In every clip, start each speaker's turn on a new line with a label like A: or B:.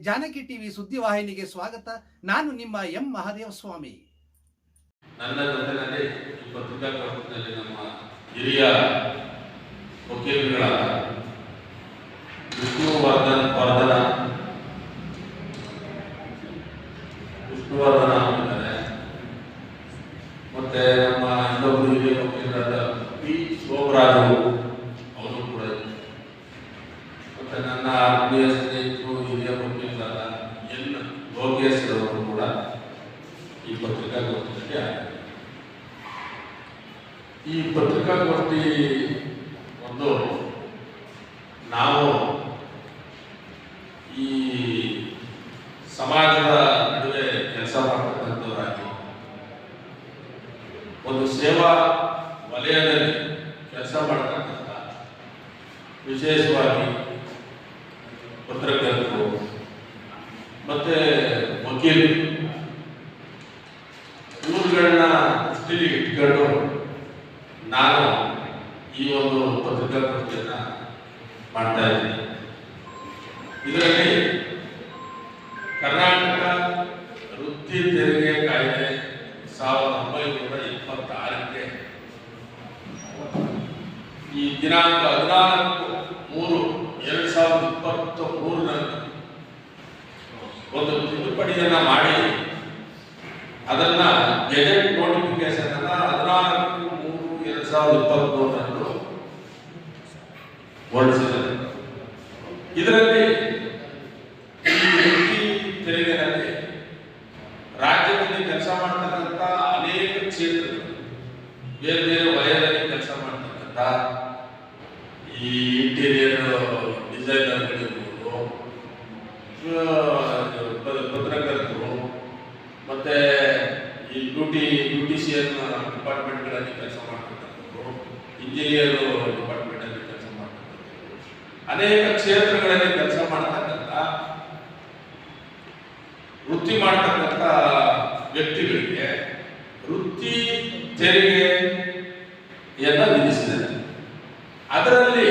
A: Janaki TV ಸುದ್ದಿವಾಹಿನಿಗೆ ಸ್ವಾಗತ. ನಾನು ನಿಮ್ಮ ಎಂ ಮಹಾದೇವ ಸ್ವಾಮಿ.
B: ನನ್ನ ಪತ್ರಿಕಾ ಪತ್ರಿಕಾಗೋಷ್ಠಿಯಲ್ಲಿ ನಮ್ಮ ಹಿರಿಯ ವಕೀಲರುಗಳಾದ ವಿಷ್ಣುವರ್ಧನ್ ವರ್ಧನ. ವಿಷ್ಣುವರ್ಧನ ಅವರಿದ್ದಾರೆ. ಮತ್ತೆ ನಮ್ಮ ಇನ್ನೊಬ್ಬರು ಹಿರಿಯ ವಕೀಲರಾದ ಪಿ ಶೋಭರಾಜು ಅವರು ಕೂಡ ಮತ್ತೆ ನನ್ನ ಆತ್ಮೀಯ ಸ್ನೇಹಿತರು ಅವರು ಕೂಡ ಈ ಪತ್ರಿಕಾಗೋಷ್ಠಿಯಲ್ಲಿ ಆಗಿದ್ದಾರೆ. ಈ ಪತ್ರಿಕಾಗೋಷ್ಠಿ ಒಂದು ನಾವು ಈ ಸಮಾಜದ ನಡುವೆ ಕೆಲಸ ಮಾಡ್ತಕ್ಕಂಥವರಾಗಿ ಒಂದು ಸೇವಾ ವಲಯದಲ್ಲಿ ಕೆಲಸ ಮಾಡ್ತಕ್ಕಂಥ ವಿಶೇಷವಾಗಿ ಪತ್ರಕರ್ತರು ಮತ್ತೆ ವಕೀಲರು ಇವುಗಳನ್ನ ದೃಷ್ಟಿಲಿ ಇಟ್ಕೊಂಡು ನಾನು ಈ ಒಂದು ಪತ್ರಿಕಾಗೋಷ್ಠಿಯನ್ನ ಮಾಡ್ತಾ ಇದ್ದೀನಿ. ಇದರಲ್ಲಿ ಕರ್ನಾಟಕ ವೃತ್ತಿ ತೆರಿಗೆ ಕಾಯ್ದೆ ಸಾವಿರದ ಒಂಬೈನೂರ ಇಪ್ಪತ್ತಾರಕ್ಕೆ ಈ ದಿನಾಂಕ ಹದಿನಾಲ್ಕು ಮೂರು ಎರಡು ಸಾವಿರದ ಇಪ್ಪತ್ತ ಮೂರರಲ್ಲಿ ಒಂದು ತಿದ್ದುಪಡಿಯನ್ನು ಮಾಡಿ ಅದನ್ನ ಗೆಜೆಟ್ ನೋಟಿಫಿಕೇಶನ್ ಅನ್ನ ಹದಿನಾಲ್ಕು ಮೂರು ಎರಡ್ ಸಾವಿರದ ಇಪ್ಪತ್ತ್ ಮೂರರಂದು ಹೊರಡಿಸಿದ್ದಾರೆ. ಇದರಲ್ಲಿ ಈ ವೃತ್ತಿ ತೆರಿಗೆನಲ್ಲಿ ರಾಜ್ಯದಲ್ಲಿ ಕೆಲಸ ಮಾಡ್ತಕ್ಕಂಥ ಅನೇಕ ಕ್ಷೇತ್ರಗಳು ಬೇರೆ ಬೇರೆ ವಲಯದಲ್ಲಿ ಕೆಲಸ ಮಾಡ್ತಕ್ಕಂಥ ಈ ಇಂಟೀರಿಯರ್ ಡಿಸೈನರ್ಗಳಿರ್ಬೋದು ಪತ್ರಕರ್ತರು ಮತ್ತೆ ಈ ಡ್ಯೂಟಿ ಬ್ಯೂಟಿಷಿಯನ್ ಡಿಪಾರ್ಟ್ಮೆಂಟ್ಗಳಲ್ಲಿ ಕೆಲಸ ಮಾಡ್ತಕ್ಕಂಥದ್ದು ಇಂಜಿನಿಯರ್ ಡಿಪಾರ್ಟ್ಮೆಂಟಲ್ಲಿ ಕೆಲಸ ಮಾಡ್ತಕ್ಕಂಥದ್ದು ಅನೇಕ ಕ್ಷೇತ್ರಗಳಲ್ಲಿ ಕೆಲಸ ಮಾಡ್ತಕ್ಕಂಥ ವೃತ್ತಿ ಮಾಡ್ತಕ್ಕಂಥ ವ್ಯಕ್ತಿಗಳಿಗೆ ವೃತ್ತಿ ತೆರಿಗೆಯನ್ನ ವಿಧಿಸಿದ್ದಾರೆ ಅದರಲ್ಲಿ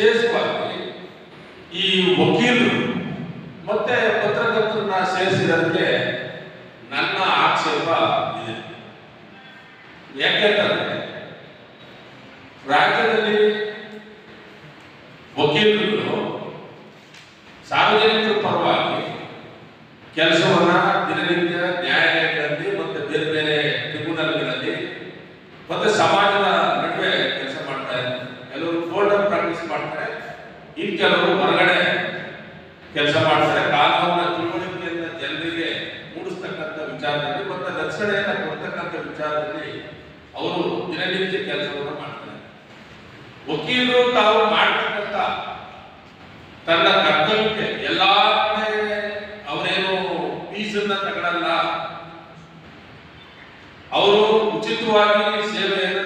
B: ವಿಶೇಷವಾಗಿ ಈ ವಕೀಲರು ಮತ್ತೆ ಪತ್ರಕರ್ತರನ್ನ ಸೇರಿಸಿದಂತೆ ನನ್ನ ಆಕ್ಷೇಪ ಇದೆ. ಯಾಕೆಂತಂದ್ರೆ ರಾಜ್ಯದಲ್ಲಿ ವಕೀಲರು ಸಾರ್ವಜನಿಕರ ಪರವಾಗಿ ಕೆಲಸವನ್ನ ದಿನನಿತ್ಯ ನ್ಯಾಯಾಲಯಗಳಲ್ಲಿ ಮತ್ತೆ ಬೇರೆ ಬೇರೆ ಟ್ರಿಬ್ಯುನಲ್ಗಳಲ್ಲಿ ಮತ್ತೆ ಸಮಾಜದ ನಡುವೆ ಕೆಲಸ ಮಾಡ್ತಾ ಇದ್ದಾರೆ ಕೆಲವರು ಕೋರ್ಟ್ ಪ್ರಾಕ್ಟೀಸ್ ಮಾಡ್ತಾರೆ ಇನ್ ಕೆಲವರು ಹೊರಗಡೆ ಕೆಲಸ ಮಾಡ್ತಾರೆ ಕಾನೂನಿನ ತಿಳುವಳಿಕೆಯನ್ನ ಜನರಿಗೆ ಮೂಡಿಸ್ತಕ್ಕಂಥ ವಿಚಾರದಲ್ಲಿ ಮತ್ತೆ ರಕ್ಷಣೆಯನ್ನು ಕೊಡ್ತಕ್ಕಂಥ ವಿಚಾರದಲ್ಲಿ ಅವರು ದಿನನಿತ್ಯ ಕೆಲಸವನ್ನು ಮಾಡ್ತಾರೆ. ವಕೀಲರು ತಾವು ಮಾಡ್ತಕ್ಕಂಥ ತನ್ನ ಕರ್ತವ್ಯಕ್ಕೆ ಎಲ್ಲಾ ಕಡೆ ಅವರೇನು ಫೀಸನ್ನ ತಗೊಳ್ಳಲ್ಲ ಅವರು ಉಚಿತವಾಗಿ ಸೇವೆಯನ್ನು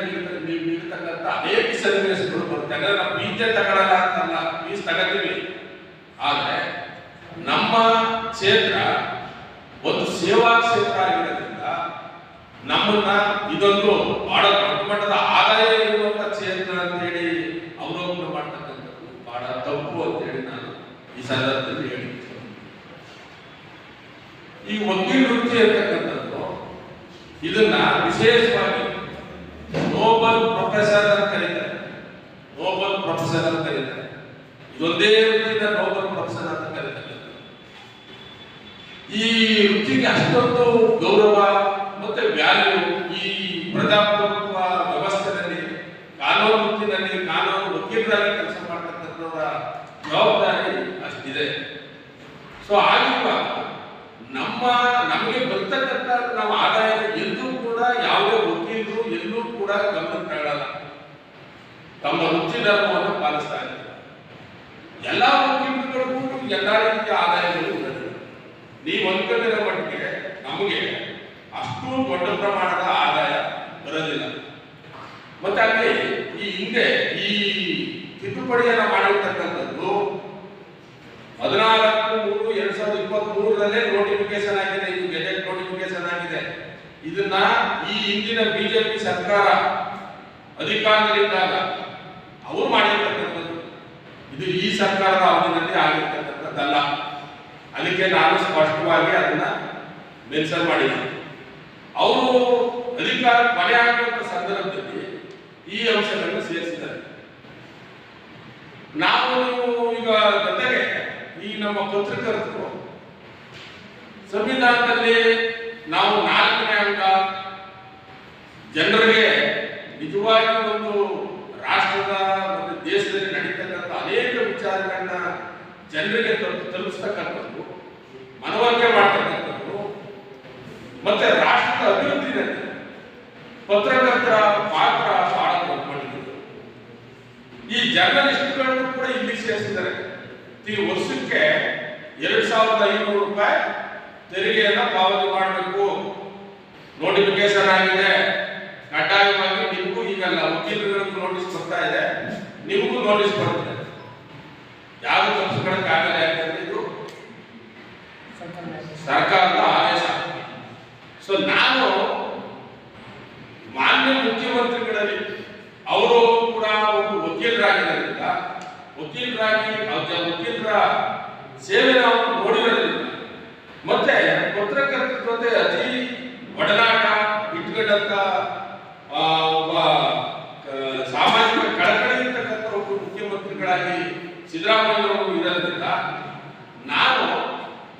B: ನೀಡ್ತಕ್ಕಂಥ ಅನೇಕ ಸನ್ನಿವೇಶಗಳು ಬರುತ್ತೆ. ಅಂದ್ರೆ ನಾವು ಫೀಸೇ ತಗೊಳ್ಳಲ್ಲ ಅಂತಲ್ಲ, ಫೀಸ್ ತಗೋತೀವಿ. ಆದ್ರೆ ನಮ್ಮ ಕ್ಷೇತ್ರ ಸೇವಾ ಕ್ಷೇತ್ರ ಆಗಿರೋದ್ರಿಂದ ನಮ್ಮನ್ನ ಇದೊಂದು ಬಹಳ ದೊಡ್ಡ ಮಟ್ಟದ ಆದಾಯ ಇರುವಂತ ಕ್ಷೇತ್ರ ಅಂತ ಹೇಳಿ ಅವಲೋಕನ ಮಾಡ್ತಕ್ಕಂಥದ್ದು ಬಹಳ ತಪ್ಪು ಅಂತ ಹೇಳಿ ನಾನು ಈ ಸಂದರ್ಭದಲ್ಲಿ ಹೇಳಿ ಈ ವಕೀಲ ವೃತ್ತಿ ಅಂತಕ್ಕಂಥದ್ದು ಇದನ್ನ ವಿಶೇಷವಾಗಿ ನೋಬಲ್ ಪ್ರೊಫೆಸರ್ ಅಂತ ಕರೀತಾರೆ. ನೋಬಲ್ ಪ್ರೊಫೆಸರ್ ಅಂತ ಕರೀತಾರೆ. ಇದೊಂದೇ ವೃತ್ತಿಯಿಂದ ನೋಬಲ್ ಪ್ರೊಫೆಸರ್ ಅಂತ ಕರೀತಾರೆ ಈ ವೃತ್ತಿಗೆ ಅಷ್ಟೊಂದು ಗೌರವ ಮತ್ತೆ ವ್ಯಾಲ್ಯೂ ಈ ಪ್ರಜಾಪ್ರಭುತ್ವ ವ್ಯವಸ್ಥೆಯಲ್ಲಿ ಕಾನೂನಿನಲ್ಲಿ ಕಾನೂನು ವಕೀಲರಾಗಿ ಕೆಲಸ ಮಾಡ್ತಕ್ಕಂಥವರ ಜವಾಬ್ದಾರಿ ಅಷ್ಟಿದೆ. ಸೊ ಆಗಿರುವಾಗ ನಮ್ಮ, ನಮಗೆ ಬರ್ತಕ್ಕಂಥ ನಮ್ಮ ಆದಾಯ ಎಲ್ಲೂ ಕೂಡ ಯಾವುದೇ ವಕೀಲರು ಎಲ್ಲೂ ಕೂಡ ಗಮನ ತಮ್ಮ ವೃತ್ತಿ ಧರ್ಮವನ್ನು ಪಾಲಿಸ್ತಾ ಇದ್ದಾರೆ. ಎಲ್ಲ ವಕೀಲರುಗಳಿಗೂ ಎಲ್ಲ ರೀತಿಯ ಆದಾಯಗಳು ನೀವು ಅನ್ಕೊಂಡಿರೋ ದೊಡ್ಡ ಪ್ರಮಾಣದ ಆದಾಯ ಬರೋದಿಲ್ಲ. ಮತ್ತೆ ಅಲ್ಲಿ ಈ ಹಿಂದೆ ಈ ತಿದ್ದುಪಡಿಯನ್ನು ಮಾಡಿರ್ತಕ್ಕಂಥದ್ದು ಹದಿನಾಲ್ಕು ಮೂರು ಎರಡ್ ಸಾವಿರದ ಇಪ್ಪತ್ತ್ ಮೂರರಲ್ಲೇ ನೋಟಿಫಿಕೇಶನ್ ಆಗಿದೆ, ಇದು ಗೆಜೆಟ್ ನೋಟಿಫಿಕೇಶನ್ ಆಗಿದೆ. ಇದನ್ನ ಈ ಹಿಂದಿನ ಬಿಜೆಪಿ ಸರ್ಕಾರ ಅಧಿಕಾರದಲ್ಲಿದ್ದಾಗ ಅವರು ಮಾಡಿರ್ತಕ್ಕಂಥದ್ದು. ಇದು ಈ ಸರ್ಕಾರದ ಅವಧಿನಲ್ಲಿ ಆಗಿರ್ತಕ್ಕಂಥದ್ದಲ್ಲ. ಅದಕ್ಕೆ ನಾನು ಸ್ಪಷ್ಟವಾಗಿ ಅದನ್ನ ಮೆನ್ಷನ್ ಮಾಡಿದ್ದೀನಿ. ಅವರು ಅಧಿಕಾರ ಮನೆ ಆಗುವಂತ ಸಂದರ್ಭದಲ್ಲಿ ಈ ಅಂಶಗಳನ್ನು ಸೇರಿಸಿದ್ದಾರೆ. ನಾವು ಈಗ ಜೊತೆಗೆ ಈ ನಮ್ಮ ಪತ್ರಕರ್ತರು ಸಂವಿಧಾನದಲ್ಲಿ ನಾವು ನಾಲ್ಕನೇ ಅಂಕ ಜನರಿಗೆ ನಿಜವಾಗಿ ಒಂದು ರಾಷ್ಟ್ರದ ಮತ್ತು ದೇಶದಲ್ಲಿ ನಡೀತಕ್ಕಂಥ ಅನೇಕ ವಿಚಾರಗಳನ್ನ ಜನರಿಗೆ ತಲುಪ್- ತಲುಪಿಸ್ತಕ್ಕಂಥದ್ದು, ಮನವರಿಕೆ ಮಾಡ್ತಕ್ಕಂಥದ್ದು, ಮತ್ತೆ ಅಭಿವೃದ್ಧಿನಲ್ಲಿ ಪತ್ರಕರ್ತರ ಪಾತ್ರ ಬಹಳ ದೊಡ್ಡಮಟ್ಟಿದ್ದು ಈ ಜರ್ನಲಿಸ್ಟ್ಗಳನ್ನು ಕೂಡ ಇಲ್ಲಿ ಸೇರಿಸಿದ್ದಾರೆ. ಈ ವರ್ಷಕ್ಕೆ ಎರಡ್ ಸಾವಿರದ ಐನೂರು ರೂಪಾಯಿ ತೆರಿಗೆಯನ್ನ ಪಾವತಿ ಮಾಡಬೇಕು. ನೋಟಿಫಿಕೇಶನ್ ಆಗಿದೆ. ಕಡ್ಡಾಯವಾಗಿ ನಿಮಗೂ ಈಗಲ್ಲ ವಕೀಲರಿಗೂ ನೋಟಿಸ್ ಬರ್ತಾ ಇದೆ. ನಿಮಗೂ ನೋಟಿಸ್ ಬರುತ್ತೆ ಯಾವ ಕೆಲಸಗಳಕ್ಕಾಗಲ್ಲ ಯಾಕಂದ್ರೆ ಇದು ಸರ್ಕಾರದ ಆದೇಶ. ಸೊ ನಾನು ಮಾನ್ಯ ಮುಖ್ಯಮಂತ್ರಿಗಳಲ್ಲಿ ಅವರು ಕೂಡ ಒಬ್ಬ ವಕೀಲರಾಗಿರೋದ್ರಿಂದ ಅವ್ರ ವಕೀಲರ ಸೇವೆ ನಾವು ನೋಡಿರೋದ್ರಿಂದ ಮತ್ತೆ ಪತ್ರಕರ್ತರ ಜೊತೆ ಅತಿ ಒಡನಾಟ ಇಟ್ಕೊಂಡಂತ ಆ, ಒಬ್ಬ ಆ, ಸಾಮಾಜಿಕ ಕಳಕಳಿ ಇರ್ತಕ್ಕಂಥ ಒಬ್ಬ ಮುಖ್ಯಮಂತ್ರಿಗಳಾಗಿ ಸಿದ್ದರಾಮಯ್ಯವರು ಇರೋದ್ರಿಂದ ನಾನು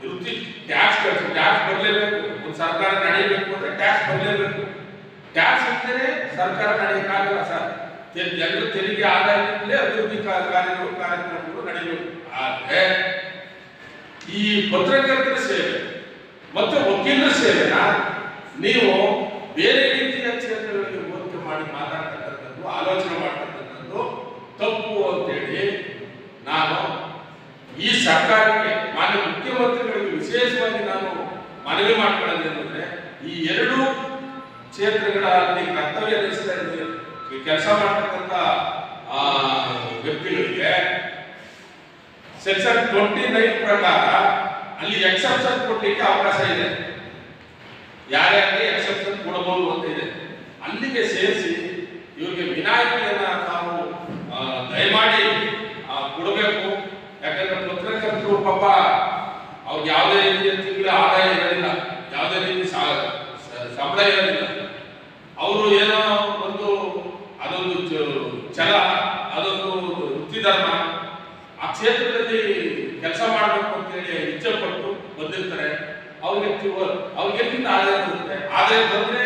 B: ವೃತ್ತಿ ಟ್ಯಾಕ್ಸ್ ಕಟ್ಟಿ ಟ್ಯಾಕ್ಸ್ ಬರಲೇಬೇಕು ಒಂದು ಸರ್ಕಾರ ನಡೆಯಬೇಕು ಅಂದ್ರೆ ಟ್ಯಾಕ್ಸ್ ಬರಲೇಬೇಕು ಟ್ಯಾಕ್ಸ್ ಇದ್ದರೆ ಸರ್ಕಾರ ನಡೆಯಕ್ಕಾಗಲ್ಲ ಸರ್ ತೆರಿಗೆ- ಜನರ ತೆರಿಗೆ ಆದಾಯದಿಂದಲೇ ಅಭಿವೃದ್ಧಿ ಕಾ- ಕಾರ್ಯಗಳು ಕಾರ್ಯಕ್ರಮಗಳು ನಡೆಯಬೇಕು ಆದರೆ ಈ ಪತ್ರಕರ್ತರ ಸೇವೆ ಮತ್ತು ವಕೀಲರ ಸೇವೆನ ನೀವು ಬೇರೆ ರೀತಿಯ ಕ್ಷೇತ್ರಗಳಿಗೆ ಹೋಲಿಕೆ ಮಾಡಿ ಮಾತಾಡ್ತಕ್ಕಂಥದ್ದು ಆಲೋಚನೆ ಮಾಡ್ತಕ್ಕಂಥದ್ದು ತಪ್ಪು ಅಂತೇಳಿ ನಾನು ಈ ಸರ್ಕಾರಕ್ಕೆ ಮಾನ್ಯ ಮುಖ್ಯಮಂತ್ರಿಗಳಿಗೆ ವಿಶೇಷವಾಗಿ ನಾನು ಮನವಿ ಮಾಡ್ಕೊಳ್ಳೋದು ಏನಂದ್ರೆ ಈ ಎರಡೂ ಕ್ಷೇತ್ರಗಳಲ್ಲಿ ಕರ್ತವ್ಯ ನಿರ್ವಹಿಸ್ತಾ ಇದ್ದೀವಿ ಕೆಲಸ ಮಾಡ್ತಕ್ಕಂಥ ವ್ಯಕ್ತಿಗಳಿಗೆ ಸೆಕ್ಷನ್ ಟ್ವೆಂಟಿ ನೈನ್ ಪ್ರಕಾರ ಅಲ್ಲಿ ಎಕ್ಸೆಪ್ಷನ್ ಕೊಡ್ಲಿಕ್ಕೆ ಅವಕಾಶ ಇದೆ. ಯಾರ್ಯಾರಿಗೆ ಎಕ್ಸೆಪ್ಷನ್ ಕೊಡಬಹುದು ಅಂತ ಇದೆ. ಅಲ್ಲಿಗೆ ಸೇರಿಸಿ ಇವ್ರಿಗೆ ವಿನಾಯಿತಿಯನ್ನ ತಾವು ದಯಮಾಡಿ ಕೊಡಬೇಕು. ಯಾಕಂದ್ರೆ ಪತ್ರಕರ್ತರು ಪಾಪ ಅವ್ರಿಗೆ ಯಾವುದೇ ರೀತಿಯ ತಿಂಗಳ ಆದಾಯ ಇರಲಿಲ್ಲ. ಯಾವುದೇ ರೀತಿ ಸಂಬಳ ಇರಲಿಲ್ಲ. ಅವರು ಏನೋ ಒಂದು, ಅದೊಂದು ಛಲ, ಅದೊಂದು ವೃತ್ತಿಧರ್ಮ ಆ ಕ್ಷೇತ್ರದಲ್ಲಿ ಕೆಲಸ ಮಾಡಬೇಕು ಅಂತೇಳಿ ಇಚ್ಛೆ ಪಟ್ಟು ಬಂದಿರ್ತಾರೆ. ಅವ್ರಿಗೆ ಅವ್ರಿಗೆ ಆದಾಯ ಬರುತ್ತೆ? ಆದಾಯ ಬಂದ್ರೆ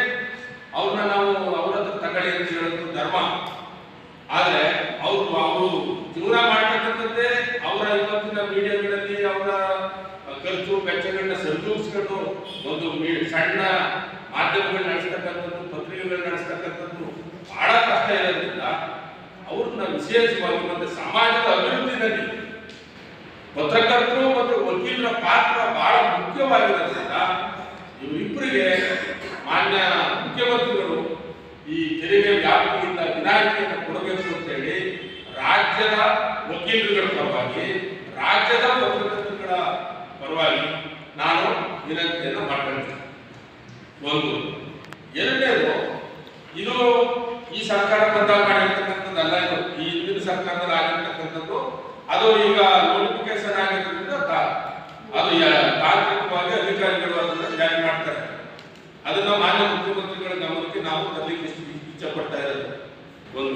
B: ಅವ್ರನ್ನ ನಾವು ಅವ್ರ ಹತ್ರ ತಗೊಳ್ಳಿ ಅಂತ ಹೇಳೋದು. ಧರ್ಮ ಆದ್ರೆ ಅವರು ಅವರು ಜೀವನ ಮಾಡ್ತಕ್ಕಂಥದ್ದೇ ಅವರ ಇವತ್ತಿನ ಮೀಡಿಯಾಗಳಲ್ಲಿ ಅವರ ಖರ್ಚು, ವೆಚ್ಚಗಳನ್ನ ಸರಿದೂಗಿಸ್ಕೊಂಡು ಒಂದು ಸಣ್ಣ ಮಾಧ್ಯಮಗಳು ನಡೆಸ್ತಕ್ಕಂಥದ್ದು, ಪತ್ರಿಕೆಗಳು ನಡೆಸ್ತಕ್ಕಂಥದ್ದು ಬಹಳ ಕಷ್ಟ ಇರೋದ್ರಿಂದ ಅವ್ರನ್ನ ವಿಶೇಷವಾಗಿ ಮತ್ತೆ ಸಮಾಜದ ಅಭಿವೃದ್ಧಿನಲ್ಲಿ ಪತ್ರಕರ್ತರು ಮತ್ತು ವಕೀಲರ ಪಾತ್ರ ಬಹಳ ಮುಖ್ಯವಾಗಿರೋದ್ರಿಂದ ಇವರಿಬ್ಬರಿಗೆ ಮಾನ್ಯ ಮುಖ್ಯಮಂತ್ರಿಗಳು ಈ ತೆರಿಗೆ ವ್ಯಾಪ್ತಿಯಿಂದ ವಿನಾಯಿತಿಯನ್ನು ಕೊಡಬೇಕು ಅಂತೇಳಿ ರಾಜ್ಯದ ವಕೀಲರುಗಳ ಪರವಾಗಿ, ರಾಜ್ಯದ ಪತ್ರಕರ್ತರುಗಳ ಪರವಾಗಿ ನಾನು ವಿನಂತಿಯನ್ನು ಮಾಡ್ಕೊಳ್ತೇನೆ. ಒಂದು, ಎರಡನೇದು, ಇದು ಈ ಸರ್ಕಾರ ಬಂದಾಗ ಮಾಡಿರ್ತಕ್ಕಂಥದ್ದಲ್ಲ, ಇದು ಈ ಹಿಂದಿನ ಸರ್ಕಾರದಲ್ಲಿ ಆಗಿರ್ತಕ್ಕಂಥದ್ದು, ಅದು ಈಗ ನೋಟಿಫಿಕೇಶನ್ ಆಗಿರೋದ್ರಿಂದ ಅದು ತಾಂತ್ರಿಕವಾಗಿ ಅಧಿಕಾರಿಗಳು ಅದನ್ನು ಜಾರಿ ಮಾಡ್ತಾರೆ. ಅದನ್ನ ಮಾನ್ಯ ಮುಖ್ಯಮಂತ್ರಿಗಳ ಗಮನಕ್ಕೆ ನಾವು ತರಲಿಕ್ಕೆ ಇಷ್ಟ- ಇಚ್ಛೆ ಪಡ್ತಾ ಇರೋದು. ಒಂದು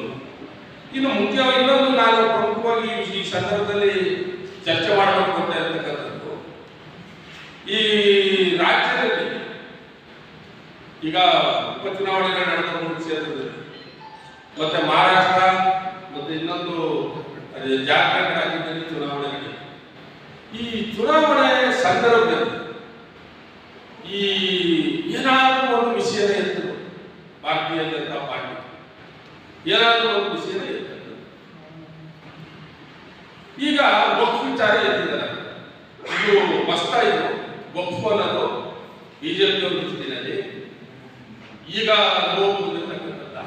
B: ಇನ್ನು ಮುಖ್ಯವಾಗಿ ಇನ್ನೊಂದು ನಾನು ಪ್ರಮುಖವಾಗಿ ಈ- ಸಂದರ್ಭದಲ್ಲಿ ಚರ್ಚೆ ಮಾಡಬೇಕು ಅಂತ ಇರತಕ್ಕಂಥದ್ದು ಈ ರಾಜ್ಯದಲ್ಲಿ ಈಗ ಉಪಚುನಾವಣೆಗಳು ನಡೆದ ಮೂರು ಕ್ಷೇತ್ರದಲ್ಲಿ. ಮತ್ತೆ ಮಹಾರಾಷ್ಟ್ರ, ಮತ್ತೆ ಇನ್ನೊಂದು ಜಾರ್ಖಂಡ್ ರಾಜ್ಯದಲ್ಲಿ ಚುನಾವಣೆ ನಡೆಯಿತು ಈ ಚುನಾವಣೆ ಸಂದರ್ಭದಲ್ಲಿ ಈ ಏನಾದರೂ ಒಂದು ವಿಷಯನೇ ಎತ್ತದು ಭಾರತೀಯ ಜನತಾ ಪಾರ್ಟಿ ಏನಾದರೂ ಒಂದು ವಿಷಯನೇ ಎತ್ತದು ಈಗ ವಕ್ಫ್ ವಿಚಾರ ಇದು ಮಸ್ತ ಇದು ವಕ್ಫ್ ಅನ್ನೋದು ಬಿಜೆಪಿ ಒಂದು ದೃಷ್ಟಿನಲ್ಲಿ ಈಗ ಅನುಭವ ಬಂದಿರತಕ್ಕಂಥದ್ದ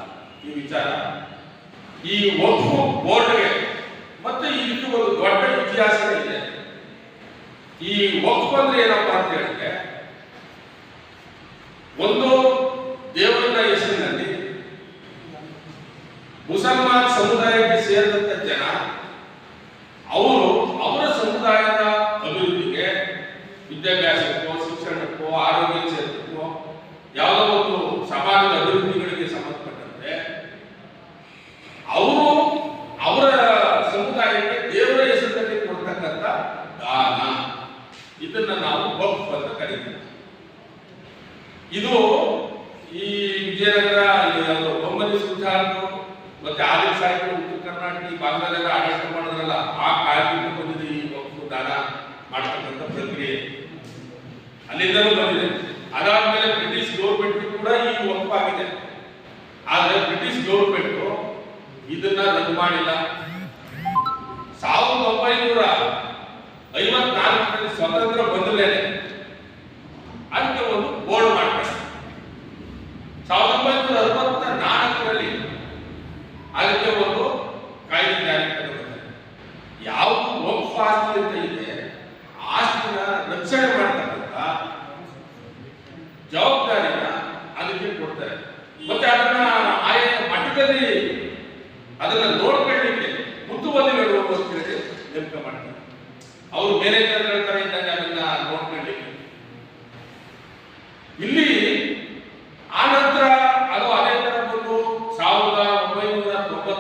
B: ಈ ವಿಚಾರ. ಈ ವಕ್ಫ್ ಬೋರ್ಡ್ಗೆ ಮತ್ತೆ ಇದಕ್ಕೆ ಒಂದು ದೊಡ್ಡ ಇತಿಹಾಸ ಇದೆ. ಈ ವಕ್ಫ್ ಅಂದ್ರೆ ಏನಪ್ಪಾ ಅಂತ ಹೇಳಿದ್ರೆ ಒಂದು ದೇವರ ಹೆಸರಿನಲ್ಲಿ ಮುಸಲ್ಮಾನ್ ಸಮುದಾಯಕ್ಕೆ করলেন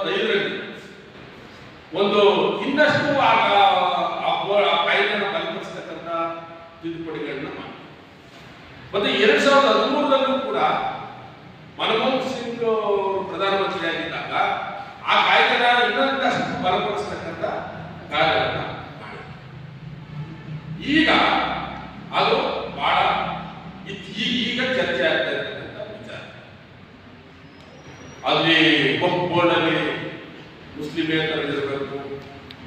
B: ಒಂಬೈನೂರ ಒಂದು ಇನ್ನಷ್ಟು ಆ ಕಾಯ್ದೆನ ಬಲಪಡಿಸ್ತಕ್ಕಂಥ ತಿದ್ದುಪಡಿಗಳನ್ನ ಮಾಡಿ ಮತ್ತೆ ಎರಡ್ ಸಾವಿರದ ಹದಿಮೂರರಲ್ಲೂ ಕೂಡ ಮನಮೋಹನ್ ಸಿಂಗ್ ಪ್ರಧಾನಮಂತ್ರಿ ಆಗಿದ್ದಾಗ ಆ ಕಾಯ್ದೆನ ಇನ್ನಷ್ಟು ಬಲಪಡಿಸ್ತಕ್ಕಂಥ ಕಾರ್ಯವನ್ನು ಈಗ ಅದು ಬಹಳ ಈಗ ಚರ್ಚೆ ಆಗ್ತಾ ವಿಚಾರ ಅಲ್ಲಿ ವಕ್ಫ್ ಬೋರ್ಡ್ ಅಲ್ಲಿ ಮುಸ್ಲಿಮೇತರಿರಬೇಕು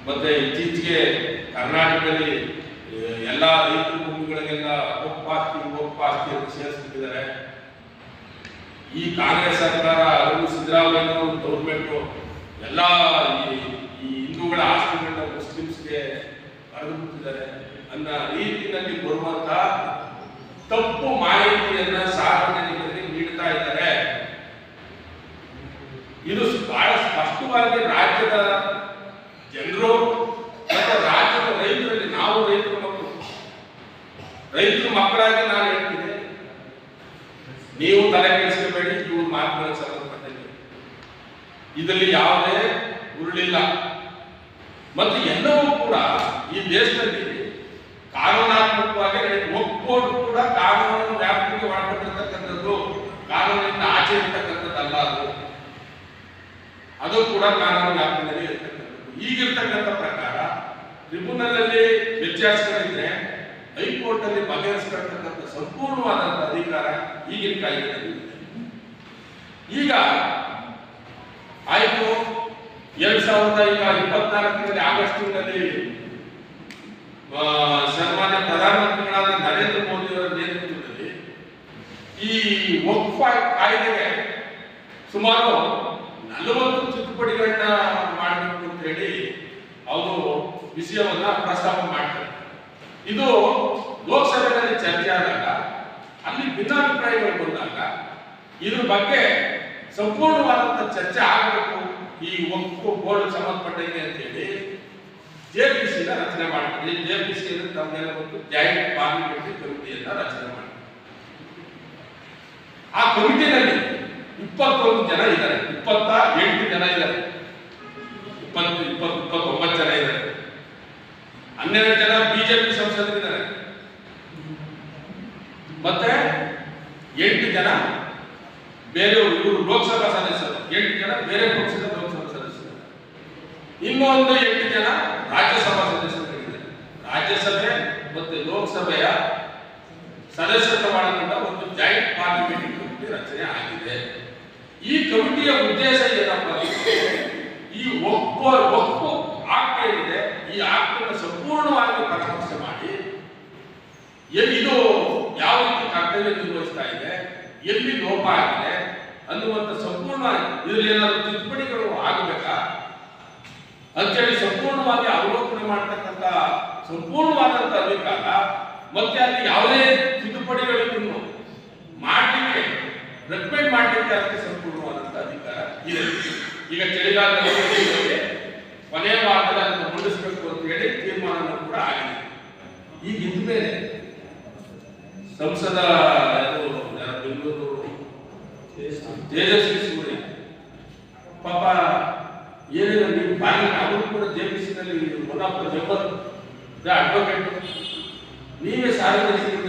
B: ಮತ್ತೆ ಇತ್ತೀಚೆಗೆ ಕರ್ನಾಟಕದಲ್ಲಿ ಎಲ್ಲ ರೈತರ ಭೂಮಿಗಳಿಗೆಲ್ಲ ವಕ್ಫ್ ಆಸ್ತಿ ವಕ್ಫ್ ಆಸ್ತಿ ಅಂತ ಸೇರಿಸ್ಬಿಟ್ಟಿದ್ದಾರೆ ಈ ಕಾಂಗ್ರೆಸ್ ಸರ್ಕಾರ ಅದನ್ನು ಸಿದ್ದರಾಮಯ್ಯ ಗೌರ್ಮೆಂಟು ಎಲ್ಲ ಈ ಹಿಂದೂಗಳ ಆಸ್ತಿಗಳನ್ನ ಮುಸ್ಲಿಮ್ಸ್ಗೆ ಹರಿದು ಬಿಟ್ಟಿದ್ದಾರೆ ಅನ್ನೋ ರೀತಿಯಲ್ಲಿ ಬರುವಂತ ತಪ್ಪು ಮಾಹಿತಿಯನ್ನ ಸಾರ್ವಜನಿಕರಿಗೆ ನೀಡ್ತಾ ಇದ್ದಾರೆ ಇದು ಬಹಳ ಸ್ಪಷ್ಟವಾಗಿ ರಾಜ್ಯದ ಜನರು ಮತ್ತು ರಾಜ್ಯದ ರೈತರಲ್ಲಿ ನಾವು ರೈತರು ಮಕ್ಕಳು ರೈತರ ಮಕ್ಕಳಾಗಿ ನಾನು ಹೇಳ್ತೀನಿ, ನೀವು ತಲೆ ಕೆಡಿಸ್ಕೋಬೇಡಿ, ಇವ್ರ ಮಾತುಗಳಿಗೆ ಸಂಬಂಧಪಟ್ಟಂಗೆ ಇದರಲ್ಲಿ ಯಾವುದೇ ಉರುಳಿಲ್ಲ. ಮತ್ತು ಎಲ್ಲವೂ ಕೂಡ ಈ ದೇಶದಲ್ಲಿ ಕಾನೂನಾತ್ಮಕವಾಗಿ ಒಪ್ಪೋರು ಕೂಡ ಕಾನೂನನ್ನು ವ್ಯಾಪ್ತಿಗೆ ಒಳಪಟ್ಟಿರ್ತಕ್ಕಂಥದ್ದು ಕಾನೂನಿಂದ ಆಚೆ ಇರ್ತಕ್ಕಂಥದ್ದಲ್ಲ ಅದು. ಅದು ಕೂಡ ಕಾನೂನು ವ್ಯಾಪ್ತಿಯಲ್ಲಿ ಈಗಿರ್ತಕ್ಕಂಥ ಪ್ರಕಾರ ಟ್ರಿಬ್ಯುನಲ್ ಅಲ್ಲಿ ವ್ಯತ್ಯಾಸಗಳಿದ್ರೆ ಹೈಕೋರ್ಟ್ ಅಲ್ಲಿ ಬಗೆಹರಿಸತಕ್ಕಂಥ ಸಂಪೂರ್ಣವಾದಂತಹ ಅಧಿಕಾರ ಈಗಿನ ಕಾಯ್ದೆಯಲ್ಲಿ ಈಗ ಆಯ್ತು ಎರಡ್ ಸಾವಿರದ ಈಗ ಇಪ್ಪತ್ನಾಲ್ಕರಲ್ಲಿ ಆಗಸ್ಟ್ ತಿಂಗಳಲ್ಲಿ ಆ, ಸನ್ಮಾನ್ಯ ಪ್ರಧಾನಮಂತ್ರಿಗಳಾದ ನರೇಂದ್ರ ಮೋದಿ ಅವರ ನೇತೃತ್ವದಲ್ಲಿ ಈ ವಕ್ಫ್ ಕಾಯ್ದೆಗೆ ಸುಮಾರು ನಲವತ್ತು ತಿದ್ದುಪಡಿಗಳನ್ನ ಮಾಡಬೇಕು ಅಂತ ಹೇಳಿ ಅವರು ವಿಷಯವನ್ನ ಪ್ರಸ್ತಾಪ ಮಾಡ್ತಾರೆ. ಇದು ಲೋಕಸಭೆಯಲ್ಲಿ ಚರ್ಚೆ ಆದಾಗ, ಅಲ್ಲಿ ಭಿನ್ನಾಭಿಪ್ರಾಯಗಳು ಬಂದಾಗ, ಇದ್ರ ಬಗ್ಗೆ ಸಂಪೂರ್ಣವಾದಂತ ಚರ್ಚೆ ಆಗಬೇಕು ಈ ಒಂದು ಬೋರ್ಡ್ ಸಂಬಂಧಪಟ್ಟಿದೆ ಅಂತ ಹೇಳಿ ಜೆ ಪಿ ಸಿ ರಚನೆ ಮಾಡ್ತಾರೆ. ಜೆ ಪಿ ಸಿ ತಮ್ಮೆಲ್ಲ ಒಂದು ಜಾಯಿಂಟ್ ಪಾರ್ಲಿಮೆಂಟರಿ ಕಮಿಟಿಯನ್ನ ರಚನೆ ಮಾಡ್ತಾರೆ. ಆ ಕಮಿಟಿನಲ್ಲಿ ಇಪ್ಪತ್ತೊಂದು ಜನ ಇದ್ದಾರೆ. ಇಪ್ಪತ್ತ ಎಂಟು ಜನ ಇದ್ದಾರೆ. ಇಪ್ಪತ್ತು ಇಪ್ಪತ್ತು, ಇಪ್ಪತ್ತೊಂಬತ್ತು ಜನ ಇದ್ದಾರೆ. ಹನ್ನೆರಡು ಜನ ಬಿಜೆಪಿ ಸಂಸದರಿದ್ದಾರೆ ಮತ್ತೆ ಎಂಟು ಜನ ಬೇರೆ ಇವರು ಲೋಕಸಭಾ ಸದಸ್ಯರು. ಎಂಟು ಜನ ಬೇರೆ ಪಕ್ಷದ ಲೋಕಸಭಾ ಸದಸ್ಯರು. ಇನ್ನೊಂದು ಎಂಟು ಜನ ರಾಜ್ಯಸಭಾ ಸದಸ್ಯರಿದ್ದಾರೆ ರಾಜ್ಯಸಭೆ ಮತ್ತೆ ಲೋಕಸಭೆಯ ಸದಸ್ಯತ್ವ ಮಾಡತಕ್ಕಂಥ ಒಂದು ಜಾಯಿಂಟ್ ಪಾರ್ಲಿಮೆಂಟ್ ರಚನೆ ಆಗಿದೆ. ಈ ಕಮಿಟಿಯ ಉದ್ದೇಶ ಏನಪ್ಪ ಈ ಒಪ್ಪ ಒಪ್ಪ ಆಕ್ಟ್ ಏನಿದೆ, ಈ ಆಕ್ಟ್ ಅನ್ನು ಸಂಪೂರ್ಣವಾಗಿ ಪರಾಮರ್ಶೆ ಮಾಡಿ ಇದು ಯಾವ ರೀತಿ ಕರ್ತವ್ಯ ನಿರ್ವಹಿಸ್ತಾ ಇದೆ, ಎಲ್ಲಿ ಲೋಪ ಆಗಿದೆ ಅನ್ನುವಂಥ ಸಂಪೂರ್ಣ ಇದರಲ್ಲಿ ಏನಾದರೂ ತಿದ್ದುಪಡಿಗಳು ಆಗಬೇಕಾ? ಅಂತೇಳಿ ಸಂಪೂರ್ಣವಾಗಿ ಅವಲೋಕನೆ ಮಾಡತಕ್ಕಂಥ ಸಂಪೂರ್ಣವಾದಂಥ ಅಧಿಕಾರ, ಮತ್ತೆ ಅಲ್ಲಿ ಯಾವುದೇ ತಿದ್ದುಪಡಿಗಳಿದ್ರು ಮಾಡಲಿಕ್ಕೆ ರೆಕಮೆಂಡ್ ಮಾಡಲಿಕ್ಕೆ ಅದಕ್ಕೆ ಸಂಪೂರ್ಣವಾದಂತಹ ಅಧಿಕಾರ ಇದೆ. ಈಗ ಚಳಿಗಾಲದಲ್ಲಿ ಕೊನೆಯ ವಾರದಲ್ಲಿ ಅದನ್ನು ಮಂಡಿಸಬೇಕು ಅಂತ ಹೇಳಿ ತೀರ್ಮಾನ ಕೂಡ ಆಗಿದೆ. ಈಗ ಇದ್ಮೇಲೆ ಸಂಸದ ಯಾರು ಯಾರು, ಬೆಂಗಳೂರು ತೇಜಸ್ವಿ ಸೂರ್ಯ, ಪಾಪ ಏನಿಲ್ಲ ನೀವು ಬಾಯಿ ಅವರು ಕೂಡ ಜೆಪಿಸಿನಲ್ಲಿ ಒನ್ ಆಫ್ ದ ಅಡ್ವೊಕೇಟ್ ನೀವೇ ಸಾರ್ವಜನಿಕರಿಗೆ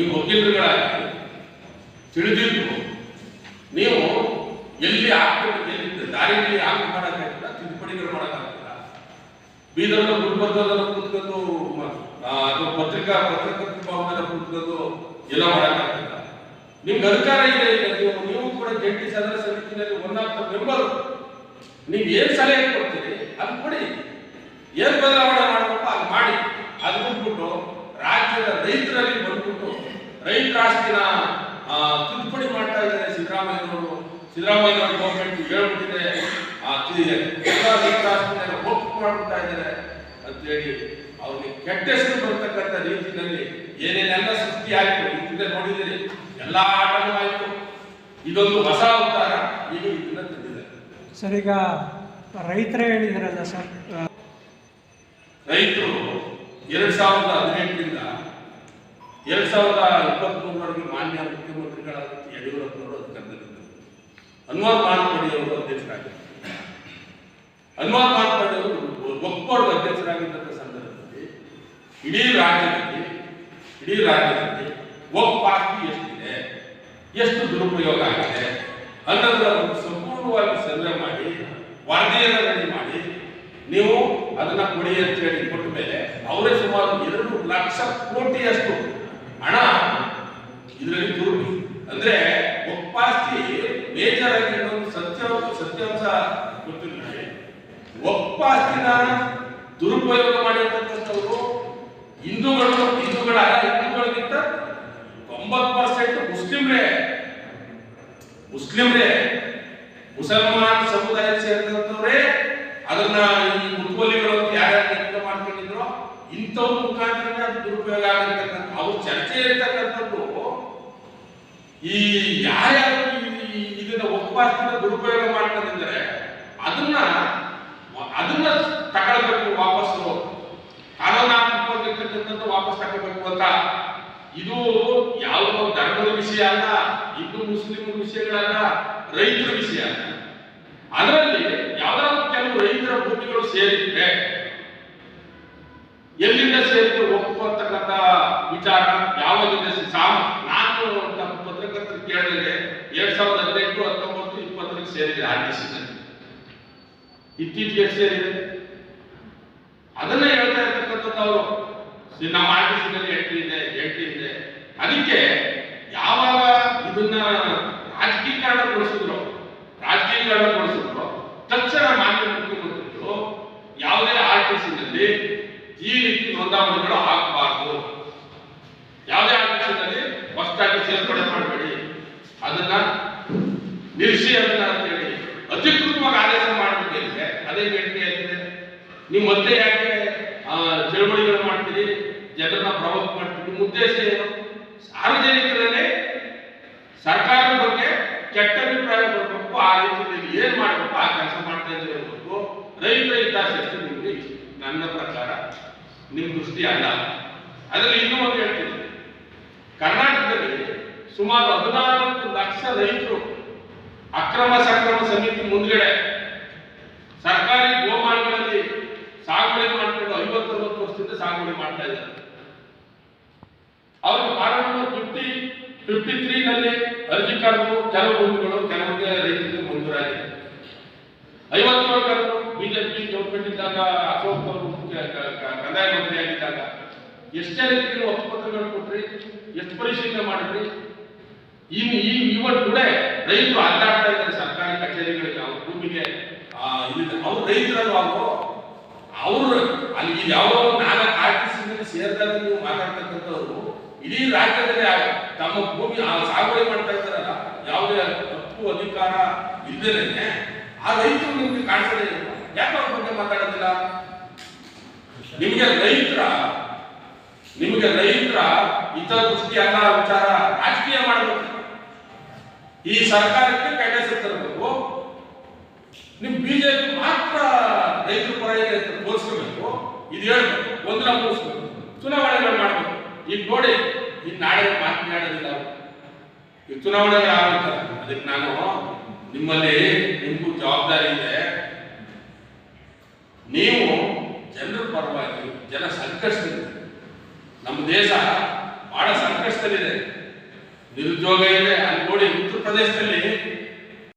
B: ನೀವು ವಕೀಲರುಗಳಾಗಿ ತಿಳಿದಿದ್ದು ನೀವು ಎಲ್ಲಿ ಆಗ್ಬೇಕು ದಾರಿಯಲ್ಲಿ ಯಾಕೆ ಮಾಡೋಕ್ಕಾಗಿಲ್ಲ ತಿದ್ದುಪಡಿಗಳು ಮಾಡೋಕ್ಕಾಗಿಲ್ಲ ಬೀದರ್ನ ಗುಲ್ಬರ್ಗದಲ್ಲ ಕೂತ್ಕೊಂಡು ಅದು ಪತ್ರಿಕಾ ಪತ್ರಕರ್ತರ ಭವನದಲ್ಲಿ ಕೂತ್ಕೊಂಡು ಎಲ್ಲ ಮಾಡೋಕ್ಕಾಗಿಲ್ಲ ನಿಮ್ಗೆ ಅಧಿಕಾರ ಇದೆ ನೀವು ನೀವು ಕೂಡ ಜಂಟಿ ಸದನ ಆಫ್ ದ ಮೆಂಬರ್. ನೀವು ಏನ್ ಸಲಹೆ ಕೊಡ್ತೀರಿ, ಅದು ಕೊಡಿ. ಏನು ಬದಲಾವಣೆ ಮಾಡಬೇಕು, ಅದು ಮಾಡಿ. ಅದು ಬಿಟ್ಬಿಟ್ಟು ರಾಜ್ಯದ ರೈತರಲ್ಲಿ ರೈತರ ಆಸ್ತಿನ ತಿದ್ದುಪಡಿ ಮಾಡ್ತಾ ಇದ್ದಾರೆ ಸಿದ್ದರಾಮಯ್ಯನವರು. ಸಿದ್ದರಾಮಯ್ಯನವರು ಗೌರ್ಮೆಂಟ್ ಹೇಳ್ಬಿಟ್ಟಿದೆ. ಎಲ್ಲ ರೈತರ ಆಸ್ತಿನ ಒಪ್ಪು ಮಾಡ್ಬಿಡ್ತಾ ಇದ್ದಾರೆ ಅಂತೇಳಿ ಅವ್ರಿಗೆ ಕೆಟ್ಟ ಹೆಸರು ಬರ್ತಕ್ಕಂಥ ರೀತಿಯಲ್ಲಿ ಏನೇನೆಲ್ಲ ಸೃಷ್ಟಿ ಆಯಿತು ಹಿಂದೆ ನೋಡಿದಿರಿ ಎಲ್ಲ ಆಟನೂ ಆಯ್ತು. ಇದೊಂದು ಹೊಸ ಅವತಾರ. ಈಗ ಇದನ್ನ ತಂದಿದೆ
C: ಸರ್ ಈಗ ರೈತರೇ ಹೇಳಿದ್ರಲ್ಲ ಸರ್
B: ರೈತರು ಎರಡ್ ಸಾವಿರದ ಹದಿನೆಂಟರಿಂದ ಎರಡ್ ಸಾವಿರದ ಇಪ್ಪತ್ಮೂರವರೆಗೆ ಮಾನ್ಯ ಮುಖ್ಯಮಂತ್ರಿಗಳಾದ ಯಡಿಯೂರಪ್ಪನವರು ಅಧಿಕಾರದಲ್ಲಿದ್ದರು ಅನ್ವರ್ ಮಾಲ್ಪಡಿ ಅವರು ಅಧ್ಯಕ್ಷರಾಗಿದ್ದರು. ಹನುಮಾನ್ ಅವರು ಒಕ್ಕೋಡ್ ಅಧ್ಯಕ್ಷರಾಗಿದ್ದಂಥ ಸಂದರ್ಭದಲ್ಲಿ ಇಡೀ ರಾಜ್ಯದಲ್ಲಿ ಇಡೀ ರಾಜ್ಯದಲ್ಲಿ ಒಕ್ ಆಸ್ತಿ ಎಷ್ಟಿದೆ, ಎಷ್ಟು ದುರುಪಯೋಗ ಆಗಿದೆ ಅನ್ನೋದನ್ನು ಸಂಪೂರ್ಣವಾಗಿ ಸರ್ವೆ ಮಾಡಿ, ವರದಿಯನ್ನು ಮಾಡಿ ನೀವು ಅದನ್ನ ಕೊಡಿ ಅಂತ ಹೇಳಿ ಕೊಟ್ಟ ಮೇಲೆ ಅವರೇ ಸುಮಾರು ಎರಡು ಲಕ್ಷ ಕೋಟಿಯಷ್ಟು ಹಣ ಇದರಲ್ಲಿ ದುರುಪಿ ಅಂದ್ರೆ ಒಪ್ಪಾಸ್ತಿ ಮೇಜರ್ ಆಗಿ ಇನ್ನೊಂದು ಸತ್ಯಾಂಶ ಸತ್ಯಾಂಶ ಗೊತ್ತಿಲ್ಲ. ಒಪ್ಪಾಸ್ತಿನ ದುರುಪಯೋಗ ಮಾಡಿರ್ತಕ್ಕಂಥವ್ರು ಹಿಂದೂಗಳು ಹಿಂದೂಗಳ ಹಿಂದೂಗಳಿಗಿಂತ ತೊಂಬತ್ತು ಪರ್ಸೆಂಟ್ ಮುಸ್ಲಿಮ್ರೇ. ಮುಸ್ಲಿಮ್ರೇ. ಮುಸಲ್ಮಾನ್ ಸಮುದಾಯ ಸೇರಿದಂಥವ್ರೆ ಅದನ್ನ ಈ ಮುತ್ವಲಿಗಳು ಯಾರ್ಯಾರು ಮಾಡ್ಕೊಂಡಿದ್ರು ಇಂಥವ್ರ ಮುಖಾಂತರ ದುರುಪಯೋಗ ಆಗಿರ್ತಕ್ಕಂಥ ಅವ್ರ ಚರ್ಚೆ ಇರ್ತಕ್ಕಂಥದ್ದು ಈ ಯಾರ್ಯಾರು ಇದನ್ನ ಉಪವಾಸದಿಂದ ದುರುಪಯೋಗ ಮಾಡ್ಕೊಂಡಿದ್ದಾರೆ ಅದನ್ನ ಅದನ್ನ ತಗೊಳ್ಬೇಕು ವಾಪಸ್ಸು ಕಾನೂನಾತ್ಮಕವಾಗಿರ್ತಕ್ಕಂಥದ್ದು ವಾಪಸ್ ತಗೋಬೇಕು ಅಂತ. ಇದು ಯಾವ ಧರ್ಮದ ವಿಷಯ ಅಲ್ಲ, ಹಿಂದೂ ಮುಸ್ಲಿಂ ವಿಷಯಗಳಲ್ಲ, ರೈತರ ವಿಷಯ ಅಲ್ಲ. ಅದರಲ್ಲಿ ಯಾವ್ದಾದ್ರು ಕೆಲವು ರೈತರ ಭೂಮಿಗಳು ಸೇರಿದ್ರೆ, ಎಲ್ಲಿಂದ ಸೇರಿದ್ರು ಒಪ್ಪುವಂತಕ್ಕಂಥ ವಿಚಾರ, ಯಾವಾಗಿಂದ ಸಾಮ ನಾನು ನಮ್ಮ ಪತ್ರಕರ್ತರು ಕೇಳಿದ್ರೆ ಎರಡ್ ಸಾವಿರದ ಹದಿನೆಂಟು ಹತ್ತೊಂಬತ್ತು ಇಪ್ಪತ್ತರಲ್ಲಿ ಸೇರಿದೆ ಆರ್ ಟಿ ಸಿ ಇತ್ತೀಚೆಗೆ ಸೇರಿ ಸೇರಿದೆ ಅದನ್ನ ಹೇಳ್ತಾ ಇರ್ತಕ್ಕಂಥದ್ದು ಅವರು. ನಮ್ಮ ಆರ್ ಟಿ ಎಂಟ್ರಿ ಇದೆ ಎಂಟ್ರಿ ಇದೆ. ಅದಕ್ಕೆ ಯಾವಾಗ ಇದನ್ನ ರಾಜಕೀಕರಣಗೊಳಿಸಿದ್ರು ರಾಜಕೀಕರಣಗೊಳಿಸಿದ್ರು ತಕ್ಷಣ ಮಾನ್ಯ ಮುಖ್ಯಮಂತ್ರಿಗಳು ಯಾವುದೇ ಆರ್ ಟಿ ಸಿನಲ್ಲಿ ಈ ರೀತಿ ನೋಂದಾವಣಿಗಳು ಆಗಬಾರ್ದು. ಯಾವುದೇ ಆರ್ ಟಿ ಸಿನಲ್ಲಿ ಹೊಸದಾಗಿ ಸೇರ್ಪಡೆ ಮಾಡಬೇಡಿ. ಅದನ್ನ ನಿಲ್ಲಿಸಿ ಅಂತ ಅಂತೇಳಿ ಅಧಿಕೃತವಾಗಿ ಮಾಡಬೇಕಿದ್ರೆ ಅದೇ ಬೇಡಿಕೆ ಆಗಿದೆ ನೀವು ಮತ್ತೆ ಯಾಕೆ ಚಳವಳಿಗಳು ಮಾಡ್ತೀರಿ? ಜನರನ್ನ ಪ್ರಭಾವ ಮಾಡ್ತೀರಿ? ಉದ್ದೇಶ ಏನು? ಸಾರ್ವಜನಿಕರಲ್ಲೇ ಸರ್ಕಾರದ ಬಗ್ಗೆ ಕೆಟ್ಟ ಅಭಿಪ್ರಾಯ ಬರಬೇಕು, ಆ ರೀತಿಯಲ್ಲಿ ಏನ್ ಮಾಡಬೇಕು, ಆ ಕೆಲಸ ಮಾಡ್ತಾ ಇದ್ರೆ ಇರಬೇಕು ರೈತರ ಹಿತಾಸಕ್ತಿ ನಿಮಗೆ ನನ್ನ ಪ್ರಕಾರ ನಿಮ್ಮ ದೃಷ್ಟಿ ಅಲ್ಲ. ಅದರಲ್ಲಿ ಇನ್ನೂ ಒಂದು ಹೇಳ್ತೀನಿ. ಕರ್ನಾಟಕದಲ್ಲಿ ಸುಮಾರು ಹದಿನಾಲ್ಕು ಲಕ್ಷ ರೈತರು ಅಕ್ರಮ ಸಕ್ರಮ ಸಮಿತಿ ಮುಂದ್ಗಡೆ ಸಾಗುವಳಿ ಮಾಡ್ತಾ ಇದ್ದಾರೆ. ಅವರು ಕಾರಣವನ್ನು ಫಿಫ್ಟಿ ಫಿಫ್ಟಿ ತ್ರೀ ನಲ್ಲಿ ಅರ್ಜಿ ಕರೆದು ಕೆಲವು ಭೂಮಿಗಳು ಕೆಲವರಿಗೆ ರೈತರಿಗೆ ಮಂಜೂರಾಗಿದೆ. ಐವತ್ತೇಳು ಕರೆದು ಬಿಜೆಪಿ ಗೌರ್ಮೆಂಟ್ ಇದ್ದಾಗ, ಅಶೋಕ್ ಅವರು ಕಂದಾಯ ಮಂತ್ರಿ ಆಗಿದ್ದಾಗ ಎಷ್ಟೇ ರೈತರಿಗೆ ಒಪ್ಪುಪತ್ರಗಳು ಕೊಟ್ರಿ, ಎಷ್ಟು ಪರಿಶೀಲನೆ ಮಾಡಿದ್ರಿ ಇನ್ನು ಈ ಇವ ಟುಡೇ ರೈತರು ಅಡ್ಡಾಡ್ತಾ ಇದ್ದಾರೆ ಸರ್ಕಾರಿ ಕಚೇರಿಗಳಿಗೆ, ಅವ್ರ ಭೂಮಿಗೆ ಇದಿದೆ. ಅವ್ರು ರೈತರಲ್ಲ ಅವರು? ಅವರು ಅಲ್ಲಿ ಯಾವ ನಾಲ್ಕು ಆರ್ಟಿಸಿನಲ್ಲಿ ಸೇರಿದಾಗ ನೀವು ಮಾತಾಡ್ತಕ್ಕಂಥವ್ರು ಇಡೀ ರಾಜ್ಯದಲ್ಲಿ ತಮ್ಮ ಭೂಮಿ ಸಾಗುವಳಿ ಮಾಡ್ತಾ ಇದ್ದಾರಲ್ಲ, ಯಾವುದೇ ತಪ್ಪು ಅಧಿಕಾರ ಇಲ್ಲದೇನೆ ಆ ರೈತರು ನಿಮ್ಗೆ ಕಾಣಿಸದೇ ಇಲ್ಲ. ಯಾಕೆ ಅವ್ರ ಬಗ್ಗೆ ಮಾತಾಡೋದಿಲ್ಲ? ನಿಮಗೆ ರೈತರ ನಿಮಗೆ ರೈತರ ಹಿತದೃಷ್ಟಿ ಅಲ್ಲ ವಿಚಾರ ರಾಜಕೀಯ ಮಾಡಬೇಕು. ಈ ಸರ್ಕಾರಕ್ಕೆ ಹೆಸರು ತರಬೇಕು. ನಿಮ್ ಬಿಜೆಪಿ ಮಾತ್ರ ರೈತರ ಪರ ತೋರಿಸ್ಕೋಬೇಕು. ಇದು ಹೇಳ್ಬೇಕು. ಒಂದರ ಮುಗಿಸ್ಬೇಕು ಚುನಾವಣೆಗಳು ಮಾಡಬೇಕು. ಈಗ ನೋಡಿ ಈಗ ನಾಳೆ ಮಾತನಾಡೋದಿಲ್ಲ ಈ ಚುನಾವಣೆ ಆಗುತ್ತೆ ಅದಕ್ಕೆ ನಾನು ನಿಮ್ಮಲ್ಲಿ ನಿಮಗೂ ಜವಾಬ್ದಾರಿ ಇದೆ. ನೀವು ಜನರ ಪರವಾಗಿ ಜನ ಸಂಕಷ್ಟದಲ್ಲಿ ನಮ್ಮ ದೇಶ ಬಹಳ ಸಂಕಷ್ಟದಲ್ಲಿದೆ. ನಿರುದ್ಯೋಗ ಇದೆ. ಅಲ್ಲಿ ನೋಡಿ ಉತ್ತರ ಪ್ರದೇಶದಲ್ಲಿ